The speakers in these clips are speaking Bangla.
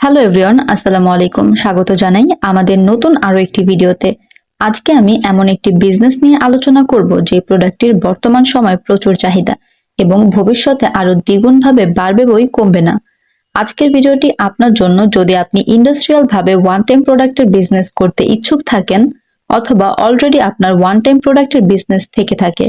হ্যালো এভরিওয়ান আসসালামু আলাইকুম। স্বাগত জানাই আমাদের নতুন আরও একটি ভিডিওতে। আজকে আমি এমন একটি বিজনেস নিয়ে আলোচনা করব যে প্রোডাক্টটির বর্তমান সময় প্রচুর চাহিদা এবং ভবিষ্যতে আরও দ্বিগুণভাবে বাড়বে বই কমবে না। আজকের ভিডিওটি আপনার জন্য যদি আপনি ইন্ডাস্ট্রিয়াল ভাবে ওয়ান টাইম প্রোডাক্টের বিজনেস করতে ইচ্ছুক থাকেন অথবা অলরেডি আপনার ওয়ান টাইম প্রোডাক্টের বিজনেস থেকে থাকে,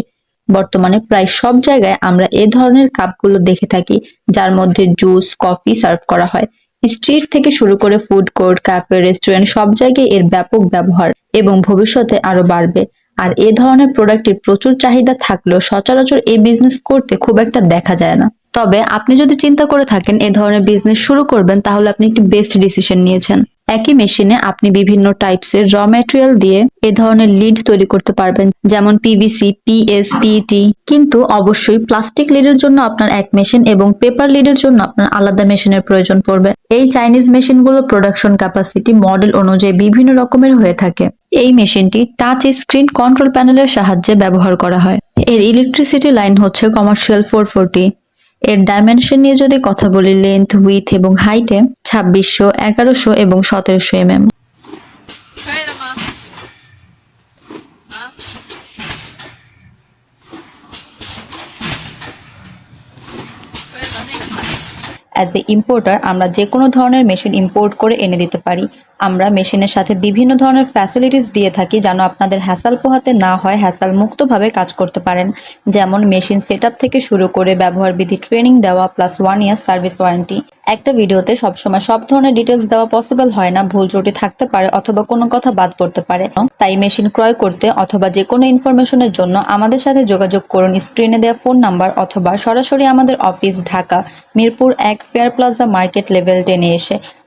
বর্তমানে প্রায় সব জায়গায় আমরা এ ধরনের কাপগুলো দেখে থাকি, যার মধ্যে জুস কফি সার্ভ করা হয়। স্ট্রিট থেকে শুরু করে ফুড কোর্ট, ক্যাফে, রেস্টুরেন্ট, সব জায়গায় এর ব্যাপক ব্যবহার এবং ভবিষ্যতে আরও বাড়বে। আর এ ধরনের প্রোডাক্টের প্রচুর চাহিদা থাকলেও সচরাচর এই বিজনেস করতে খুব একটা দেখা যায় না। তবে আপনি যদি চিন্তা করে থাকেন এ ধরনের বিজনেস শুরু করবেন, তাহলে আপনি একটি বেস্ট ডিসিশন নিয়েছেন। একই মেশিনে আপনি বিভিন্ন টাইপসের র ম্যাটেরিয়াল দিয়ে এ ধরনের লিড তৈরি করতে পারবেন, যেমন পিভিসি পিএস পিইটি কিন্তু অবশ্যই প্লাস্টিক লিডের জন্য আপনার এক মেশিন এবং পেপার লিডের জন্য আপনার আলাদা মেশিনের প্রয়োজন পড়বে। এই চাইনিজ মেশিনগুলোর প্রোডাকশন ক্যাপাসিটি মডেল অনুযায়ী বিভিন্ন রকমের হয়ে থাকে। এই মেশিনটি টাচ স্ক্রিন কন্ট্রোল প্যানেলের সাহায্যে ব্যবহার করা হয়। এর ইলেকট্রিসিটি লাইন হচ্ছে কমার্শিয়াল ফোর ফোরটি এর ডাইমেনশন নিয়ে যদি কথা বলি লেন্থ উইথ এবং হাইটে ছাব্বিশশো, এগারোশো এবং সতেরোশো M M as a importer আমরা যে কোনো ধরনের মেশিন ইম্পোর্ট করে এনে দিতে পারি। আমরা মেশিনের সাথে বিভিন্ন ধরনের ফ্যাসিলিটিস দিয়ে থাকি যেন আপনাদের হ্যাসাল পোহাতে না হয় হ্যাসাল মুক্তভাবে কাজ করতে পারেন। যেমন মেশিন সেট থেকে শুরু করে ব্যবহার বিধি ট্রেনিং দেওয়া plus one year service warranty একটা ভিডিওতে সবসময় সব ধরনের ডিটেলস দেওয়া পসিবল হয় না, ভুল ত্রুটি থাকতে পারে অথবা কোনো কথা বাদ পড়তে পারে। তাই মেশিন ক্রয় করতে অথবা যে কোনো ইনফরমেশনের জন্য আমাদের সাথে যোগাযোগ করুন। স্ক্রিনে দেওয়া ফোন নাম্বার অথবা সরাসরি আমাদের অফিস ঢাকা, মিরপুর এক ফেয়ার প্লাজা মার্কেট লেভেল টেনে এসে।